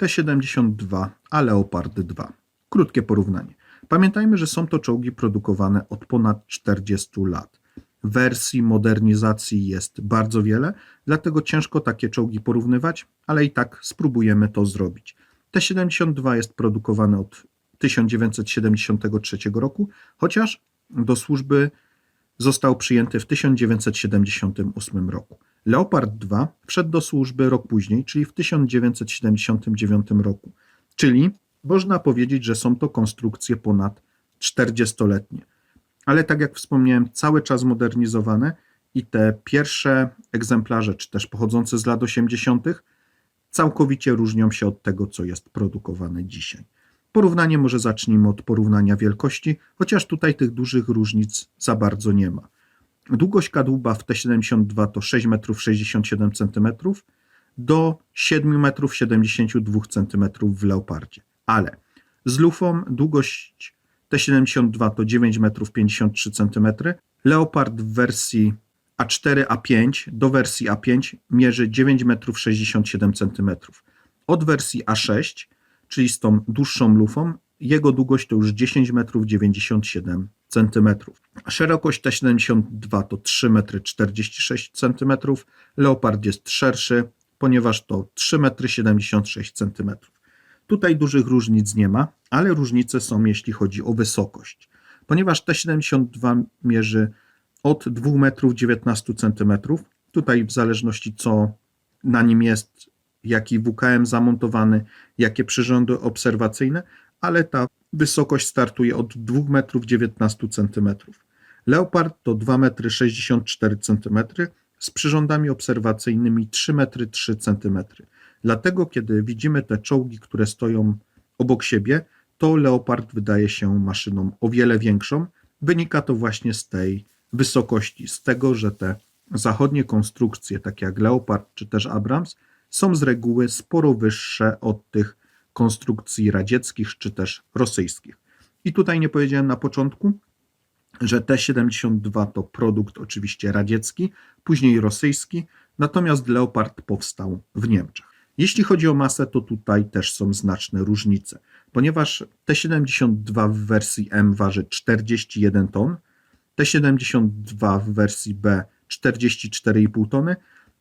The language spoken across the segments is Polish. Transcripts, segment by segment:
T-72, a Leopard 2. Krótkie porównanie. Pamiętajmy, że są to czołgi produkowane od ponad 40 lat. Wersji modernizacji jest bardzo wiele, dlatego ciężko takie czołgi porównywać, ale i tak spróbujemy to zrobić. T-72 jest produkowany od 1973 roku, chociaż do służby został przyjęty w 1978 roku. Leopard 2 wszedł do służby rok później, czyli w 1979 roku. Czyli można powiedzieć, że są to konstrukcje ponad 40-letnie. Ale tak jak wspomniałem, cały czas modernizowane i te pierwsze egzemplarze, czy też pochodzące z lat 80., całkowicie różnią się od tego, co jest produkowane dzisiaj. Porównanie może zacznijmy od porównania wielkości, chociaż tutaj tych dużych różnic za bardzo nie ma. Długość kadłuba w T72 to 6,67 cm do 7,72 cm w Leopardzie. Ale z lufą długość T72 to 9,53 cm, Leopard w wersji A4, A5 do wersji A5 mierzy 9,67 cm. Od wersji A6, czyli z tą dłuższą lufą, jego długość to już 10,97 cm. Szerokość T72 to 3,46 cm. Leopard jest szerszy, ponieważ to 3,76 cm. Tutaj dużych różnic nie ma, ale różnice są jeśli chodzi o wysokość. Ponieważ T72 mierzy od 2,19 cm, tutaj w zależności co na nim jest, jaki WKM zamontowany, jakie przyrządy obserwacyjne, ale ta wysokość startuje od 2,19 cm. Leopard to 2,64 m z przyrządami obserwacyjnymi 3,3 cm. Dlatego, kiedy widzimy te czołgi, które stoją obok siebie, to Leopard wydaje się maszyną o wiele większą. Wynika to właśnie z tej wysokości, z tego, że te zachodnie konstrukcje, takie jak Leopard czy też Abrams, są z reguły sporo wyższe od tych konstrukcji radzieckich czy też rosyjskich. I tutaj nie powiedziałem na początku, że T-72 to produkt oczywiście radziecki, później rosyjski, natomiast Leopard powstał w Niemczech. Jeśli chodzi o masę, to tutaj też są znaczne różnice, ponieważ T-72 w wersji M waży 41 ton, T-72 w wersji B 44,5 tony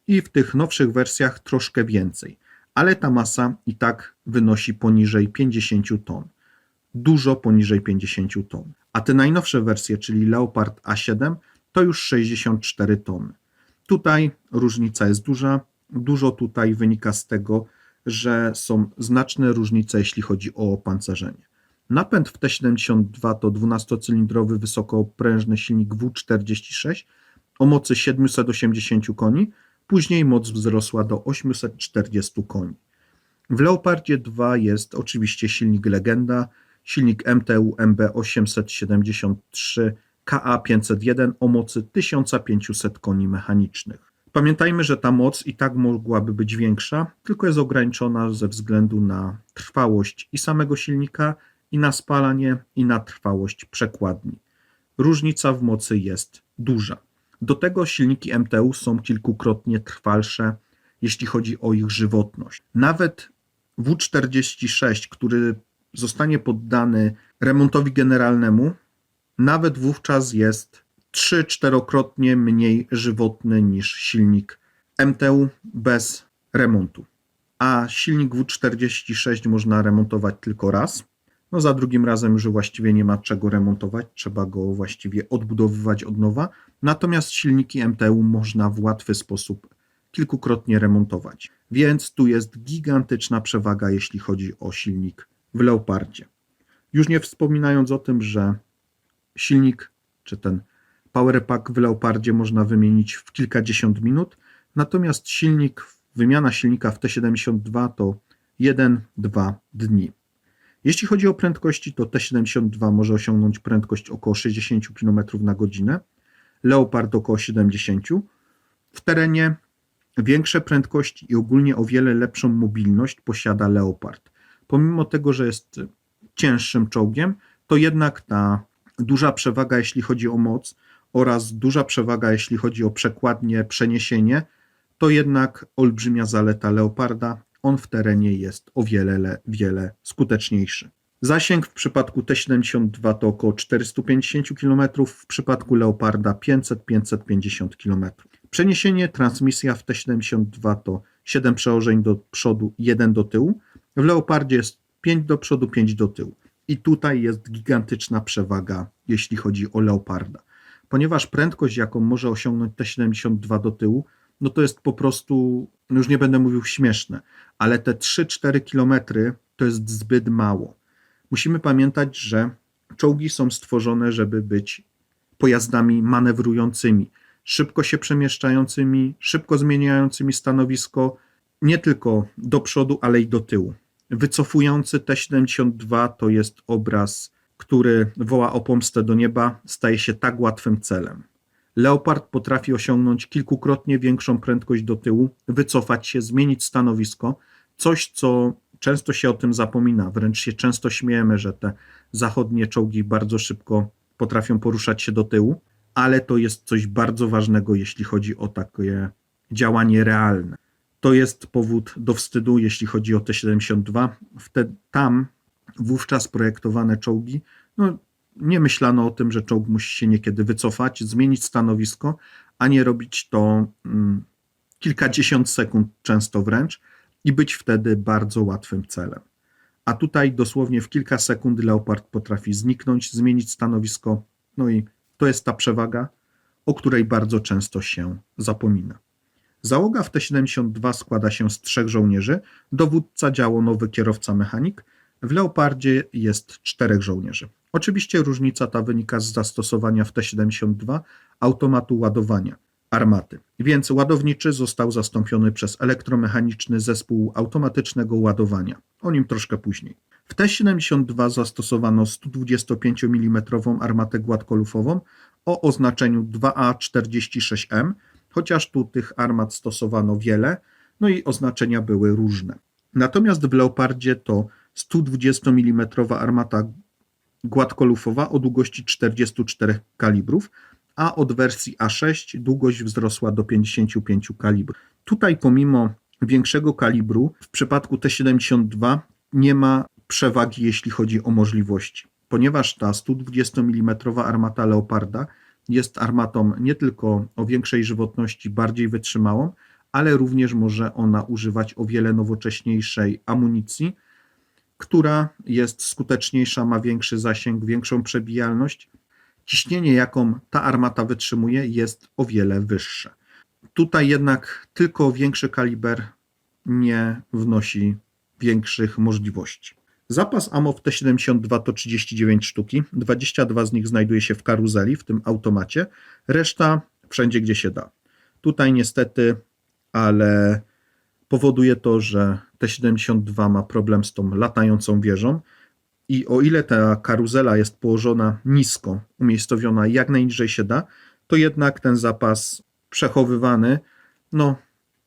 i w tych nowszych wersjach troszkę więcej, ale ta masa i tak wynosi poniżej 50 ton. Dużo poniżej 50 ton. A te najnowsze wersje, czyli Leopard A7, to już 64 tony. Tutaj różnica jest duża. Dużo tutaj wynika z tego, że są znaczne różnice, jeśli chodzi o opancerzenie. Napęd w T72 to 12-cylindrowy wysokoprężny silnik W46 o mocy 780 koni, później moc wzrosła do 840 koni. W Leopardzie 2 jest oczywiście silnik Legenda, silnik MTU MB 873 KA501 o mocy 1500 koni mechanicznych. Pamiętajmy, że ta moc i tak mogłaby być większa, tylko jest ograniczona ze względu na trwałość i samego silnika, i na spalanie, i na trwałość przekładni. Różnica w mocy jest duża. Do tego silniki MTU są kilkukrotnie trwalsze, jeśli chodzi o ich żywotność. Nawet W46, który zostanie poddany remontowi generalnemu, nawet wówczas jest 3-4krotnie mniej żywotny niż silnik MTU bez remontu. A silnik W46 można remontować tylko raz. No za drugim razem już właściwie nie ma czego remontować, trzeba go właściwie odbudowywać od nowa. Natomiast silniki MTU można w łatwy sposób kilkukrotnie remontować. Więc tu jest gigantyczna przewaga, jeśli chodzi o silnik w Leopardzie. Już nie wspominając o tym, że silnik czy ten Power Pack w Leopardzie można wymienić w kilkadziesiąt minut, natomiast silnik, wymiana silnika w T72 to 1-2 dni. Jeśli chodzi o prędkości, to T72 może osiągnąć prędkość około 60 km na godzinę, Leopard około 70. W terenie większe prędkości i ogólnie o wiele lepszą mobilność posiada Leopard. Pomimo tego, że jest cięższym czołgiem, to jednak ta duża przewaga, jeśli chodzi o moc, oraz duża przewaga, jeśli chodzi o przekładnie, przeniesienie, to jednak olbrzymia zaleta Leoparda, on w terenie jest o wiele, le- wiele skuteczniejszy. Zasięg w przypadku T-72 to około 450 km, w przypadku Leoparda 500-550 km. Przeniesienie, transmisja w T-72 to 7 przełożeń do przodu, 1 do tyłu. W Leopardzie jest 5 do przodu, 5 do tyłu. I tutaj jest gigantyczna przewaga, jeśli chodzi o Leoparda. Ponieważ prędkość, jaką może osiągnąć T-72 do tyłu, no to jest po prostu, no już nie będę mówił śmieszne, ale te 3-4 km to jest zbyt mało. Musimy pamiętać, że czołgi są stworzone, żeby być pojazdami manewrującymi, szybko się przemieszczającymi, szybko zmieniającymi stanowisko, nie tylko do przodu, ale i do tyłu. Wycofujący T-72 to jest obraz, który woła o pomstę do nieba, staje się tak łatwym celem. Leopard potrafi osiągnąć kilkukrotnie większą prędkość do tyłu, wycofać się, zmienić stanowisko, coś co często się o tym zapomina, wręcz się często śmiejemy, że te zachodnie czołgi bardzo szybko potrafią poruszać się do tyłu, ale to jest coś bardzo ważnego, jeśli chodzi o takie działanie realne. To jest powód do wstydu, jeśli chodzi o T-72. Wtedy, tam wówczas projektowane czołgi, no, nie myślano o tym, że czołg musi się niekiedy wycofać, zmienić stanowisko, a nie robić to mm, kilkadziesiąt sekund, często wręcz, i być wtedy bardzo łatwym celem. A tutaj dosłownie w kilka sekund Leopard potrafi zniknąć, zmienić stanowisko, no i to jest ta przewaga, o której bardzo często się zapomina. Załoga w T-72 składa się z trzech żołnierzy, dowódca działonowy, kierowca, mechanik. W Leopardzie jest czterech żołnierzy. Oczywiście różnica ta wynika z zastosowania w T-72 automatu ładowania armaty. Więc ładowniczy został zastąpiony przez elektromechaniczny zespół automatycznego ładowania. O nim troszkę później. W T-72 zastosowano 125 mm armatę gładkolufową o oznaczeniu 2A46M, chociaż tu tych armat stosowano wiele, no i oznaczenia były różne. Natomiast w Leopardzie to 120 mm armata gładkolufowa o długości 44 kalibrów, a od wersji A6 długość wzrosła do 55 kalibrów. Tutaj pomimo większego kalibru w przypadku T-72 nie ma przewagi, jeśli chodzi o możliwości, ponieważ ta 120 mm armata Leoparda jest armatą nie tylko o większej żywotności, bardziej wytrzymałą, ale również może ona używać o wiele nowocześniejszej amunicji, która jest skuteczniejsza, ma większy zasięg, większą przebijalność. Ciśnienie, jaką ta armata wytrzymuje, jest o wiele wyższe. Tutaj jednak tylko większy kaliber nie wnosi większych możliwości. Zapas AMO w T-72 to 39 sztuki, 22 z nich znajduje się w karuzeli, w tym automacie, reszta wszędzie, gdzie się da. Tutaj niestety, ale powoduje to, że T-72 ma problem z tą latającą wieżą i o ile ta karuzela jest położona nisko, umiejscowiona jak najniżej się da, to jednak ten zapas przechowywany, no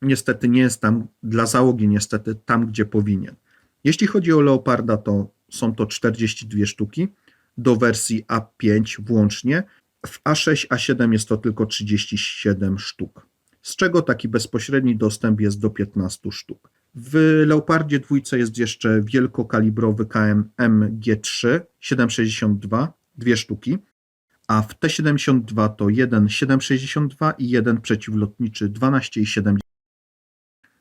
niestety nie jest tam dla załogi, niestety tam, gdzie powinien. Jeśli chodzi o Leoparda, to są to 42 sztuki do wersji A5 włącznie. W A6, A7 jest to tylko 37 sztuk, z czego taki bezpośredni dostęp jest do 15 sztuk. W Leopardzie dwójce jest jeszcze wielkokalibrowy KM MG3 762, dwie sztuki, a w T-72 to jeden 762 i jeden przeciwlotniczy 12,7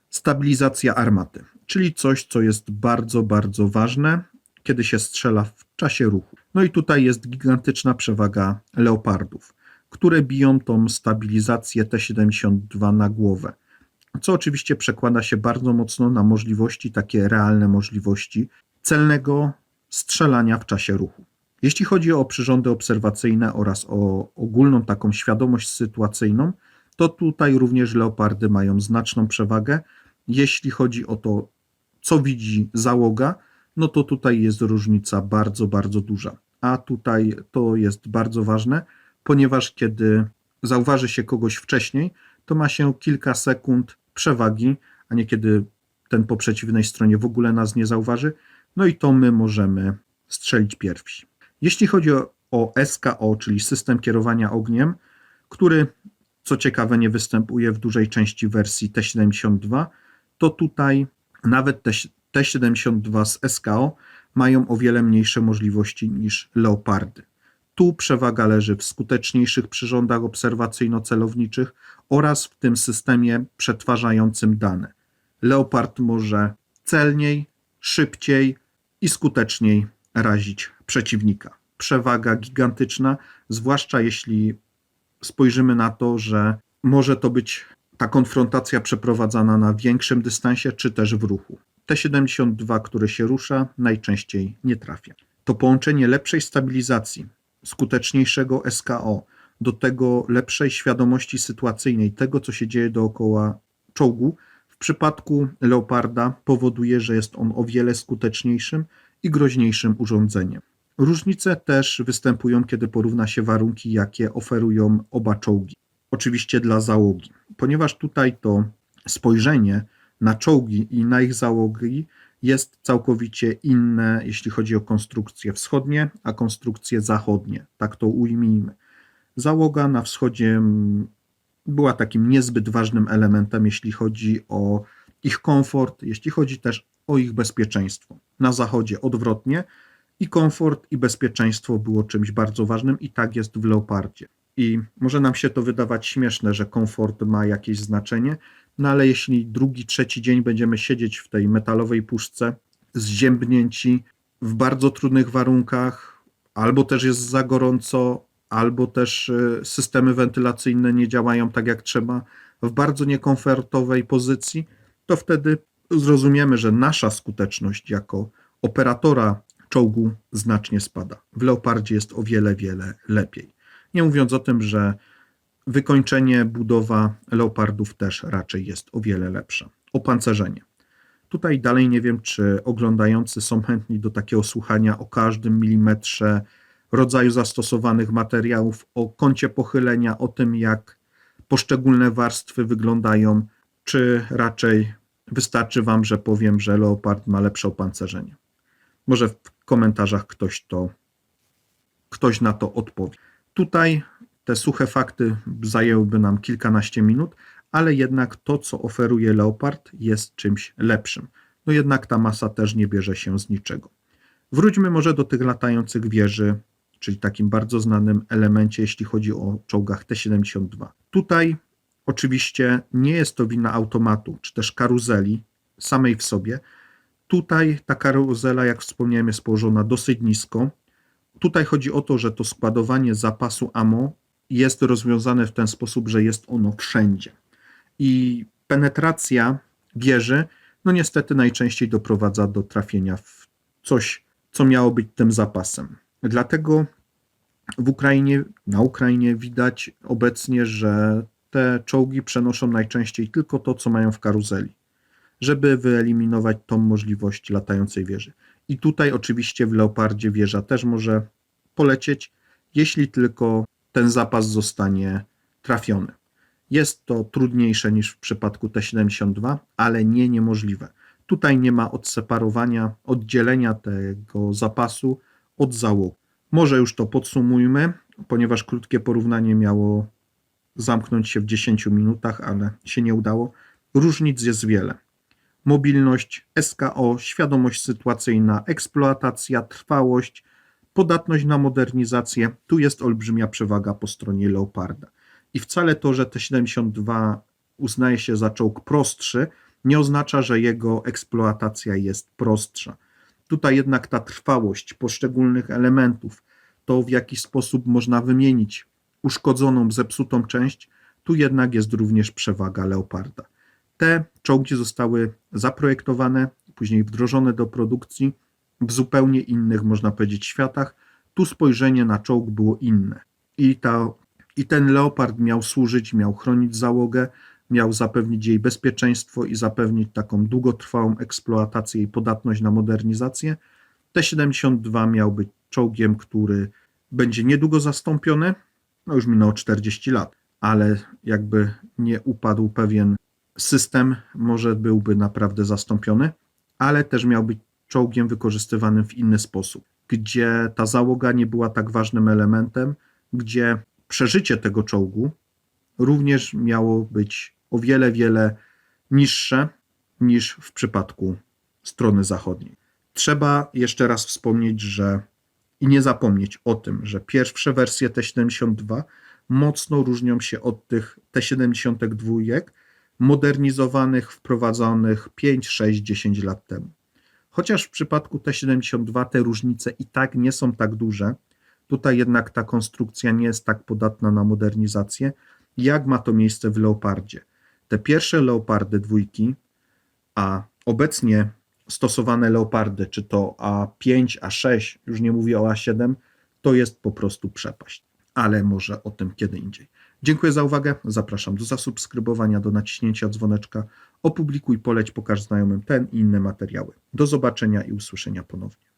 Stabilizacja armaty, czyli coś, co jest bardzo, bardzo ważne, kiedy się strzela w czasie ruchu. No i tutaj jest gigantyczna przewaga leopardów, które biją tą stabilizację T-72 na głowę, co oczywiście przekłada się bardzo mocno na możliwości, takie realne możliwości celnego strzelania w czasie ruchu. Jeśli chodzi o przyrządy obserwacyjne oraz o ogólną taką świadomość sytuacyjną, to tutaj również leopardy mają znaczną przewagę. Jeśli chodzi o to, co widzi załoga, no to tutaj jest różnica bardzo, bardzo duża. A tutaj to jest bardzo ważne, ponieważ kiedy zauważy się kogoś wcześniej, to ma się kilka sekund przewagi, a niekiedy ten po przeciwnej stronie w ogóle nas nie zauważy, no i to my możemy strzelić pierwsi. Jeśli chodzi o, o SKO, czyli system kierowania ogniem, który co ciekawe nie występuje w dużej części wersji T-72, to tutaj Nawet te T-72 z SKO mają o wiele mniejsze możliwości niż Leopardy. Tu przewaga leży w skuteczniejszych przyrządach obserwacyjno-celowniczych oraz w tym systemie przetwarzającym dane. Leopard może celniej, szybciej i skuteczniej razić przeciwnika. Przewaga gigantyczna, zwłaszcza jeśli spojrzymy na to, że może to być ta konfrontacja przeprowadzana na większym dystansie czy też w ruchu. T-72, które się rusza, najczęściej nie trafia. To połączenie lepszej stabilizacji, skuteczniejszego SKO, do tego lepszej świadomości sytuacyjnej, tego co się dzieje dookoła czołgu, w przypadku Leoparda powoduje, że jest on o wiele skuteczniejszym i groźniejszym urządzeniem. Różnice też występują, kiedy porówna się warunki, jakie oferują oba czołgi. Oczywiście dla załogi, ponieważ tutaj to spojrzenie na czołgi i na ich załogi jest całkowicie inne, jeśli chodzi o konstrukcje wschodnie, a konstrukcje zachodnie. Tak to ujmijmy. Załoga na wschodzie była takim niezbyt ważnym elementem, jeśli chodzi o ich komfort, jeśli chodzi też o ich bezpieczeństwo. Na zachodzie odwrotnie i komfort i bezpieczeństwo było czymś bardzo ważnym i tak jest w Leopardzie. I może nam się to wydawać śmieszne, że komfort ma jakieś znaczenie, no ale jeśli drugi, trzeci dzień będziemy siedzieć w tej metalowej puszce, zziębnięci w bardzo trudnych warunkach, albo też jest za gorąco, albo też y, systemy wentylacyjne nie działają tak jak trzeba, w bardzo niekomfortowej pozycji, to wtedy zrozumiemy, że nasza skuteczność jako operatora czołgu znacznie spada. W Leopardzie jest o wiele, wiele lepiej. Nie mówiąc o tym, że wykończenie, budowa Leopardów też raczej jest o wiele lepsza. Opancerzenie. Tutaj dalej nie wiem, czy oglądający są chętni do takiego słuchania o każdym milimetrze rodzaju zastosowanych materiałów, o kącie pochylenia, o tym, jak poszczególne warstwy wyglądają, czy raczej wystarczy Wam, że powiem, że Leopard ma lepsze opancerzenie. Może w komentarzach ktoś to, ktoś na to odpowie. Tutaj te suche fakty zajęłyby nam kilkanaście minut, ale jednak to, co oferuje Leopard, jest czymś lepszym. No jednak ta masa też nie bierze się z niczego. Wróćmy może do tych latających wieży, czyli takim bardzo znanym elemencie, jeśli chodzi o czołgach T-72. Tutaj oczywiście nie jest to wina automatu, czy też karuzeli samej w sobie. Tutaj ta karuzela, jak wspomniałem, jest położona dosyć nisko. Tutaj chodzi o to, że to składowanie zapasu ammo jest rozwiązane w ten sposób, że jest ono wszędzie. I penetracja wieży, no niestety najczęściej doprowadza do trafienia w coś, co miało być tym zapasem. Dlatego w Ukrainie, na Ukrainie widać obecnie, że te czołgi przenoszą najczęściej tylko to, co mają w karuzeli, żeby wyeliminować tą możliwość latającej wieży. I tutaj oczywiście w Leopardzie wieża też może polecieć, jeśli tylko ten zapas zostanie trafiony. Jest to trudniejsze niż w przypadku T-72, ale nie niemożliwe. Tutaj nie ma odseparowania, oddzielenia tego zapasu od załogi. Może już to podsumujmy, ponieważ krótkie porównanie miało zamknąć się w 10 minutach, ale się nie udało. Różnic jest wiele. Mobilność, SKO, świadomość sytuacyjna, eksploatacja, trwałość, podatność na modernizację. Tu jest olbrzymia przewaga po stronie Leoparda. I wcale to, że T-72 uznaje się za czołg prostszy, nie oznacza, że jego eksploatacja jest prostsza. Tutaj jednak ta trwałość poszczególnych elementów, to w jaki sposób można wymienić uszkodzoną, zepsutą część, tu jednak jest również przewaga Leoparda. Te czołgi zostały zaprojektowane, później wdrożone do produkcji w zupełnie innych, można powiedzieć, światach. Tu spojrzenie na czołg było inne. I, ta, I ten Leopard miał służyć, miał chronić załogę, miał zapewnić jej bezpieczeństwo i zapewnić taką długotrwałą eksploatację i podatność na modernizację. T-72 miał być czołgiem, który będzie niedługo zastąpiony, no już minęło 40 lat, ale jakby nie upadł pewien system, może byłby naprawdę zastąpiony, ale też miał być czołgiem wykorzystywanym w inny sposób, gdzie ta załoga nie była tak ważnym elementem, gdzie przeżycie tego czołgu również miało być o wiele, wiele niższe, niż w przypadku strony zachodniej. Trzeba jeszcze raz wspomnieć, że i nie zapomnieć o tym, że pierwsze wersje T72 mocno różnią się od tych T72 modernizowanych, wprowadzonych 5, 6, 10 lat temu. Chociaż w przypadku T72 te różnice i tak nie są tak duże, tutaj jednak ta konstrukcja nie jest tak podatna na modernizację, jak ma to miejsce w Leopardzie. Te pierwsze Leopardy dwójki, a obecnie stosowane Leopardy, czy to A5, A6, już nie mówię o A7, to jest po prostu przepaść. Ale może o tym kiedy indziej. Dziękuję za uwagę. Zapraszam do zasubskrybowania, do naciśnięcia dzwoneczka. Opublikuj, poleć, pokaż znajomym ten i inne materiały. Do zobaczenia i usłyszenia ponownie.